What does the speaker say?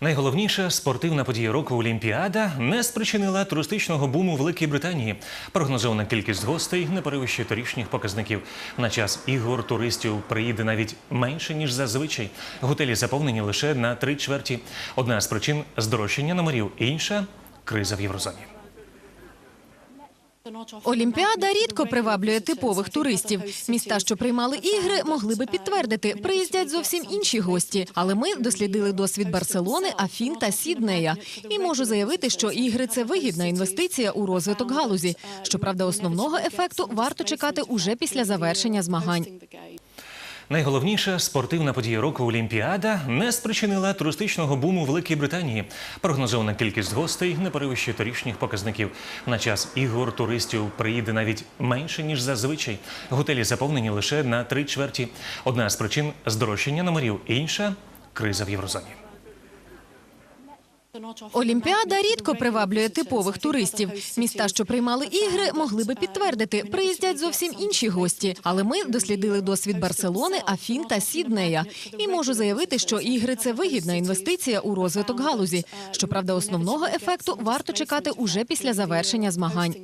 Найголовніша спортивна подія року Олімпіада не спричинила туристичного буму Великій Британії. Прогнозована кількість гостей не перевищує торічніх показників. На час ігор туристів приїде навіть менше ніж зазвичай. Готелі заповнені лише на три чверті. Одна з причин здорожчання номерів, інша криза в єврозоні. Олімпіада рідко приваблює типових туристів. Міста, що приймали ігри, могли би підтвердити, приїздять зовсім інші гості. Але ми дослідили досвід Барселони, Афін та Сіднея. І можу заявити, що ігри це вигідна інвестиція у розвиток галузі. Щоправда, основного ефекту варто чекати уже після завершення змагань. Найголовніша спортивна подія року Олімпіада не спричинила туристичного буму Великій Британії. Прогнозована кількість гостей не перевищує торішніх показників. На час ігор туристів приїде навіть менше ніж зазвичай. Готелі заповнені лише на три чверті. Одна з причин здорожчання номерів, інша криза в єврозоні. Олімпіада рідко приваблює типових туристів. Міста, що приймали ігри, могли би підтвердити, приїздять зовсім інші гості. Але ми дослідили досвід Барселони, Афін та Сіднея. І можу заявити, що ігри це вигідна інвестиція у розвиток галузі. Щоправда, основного ефекту варто чекати уже після завершення змагань.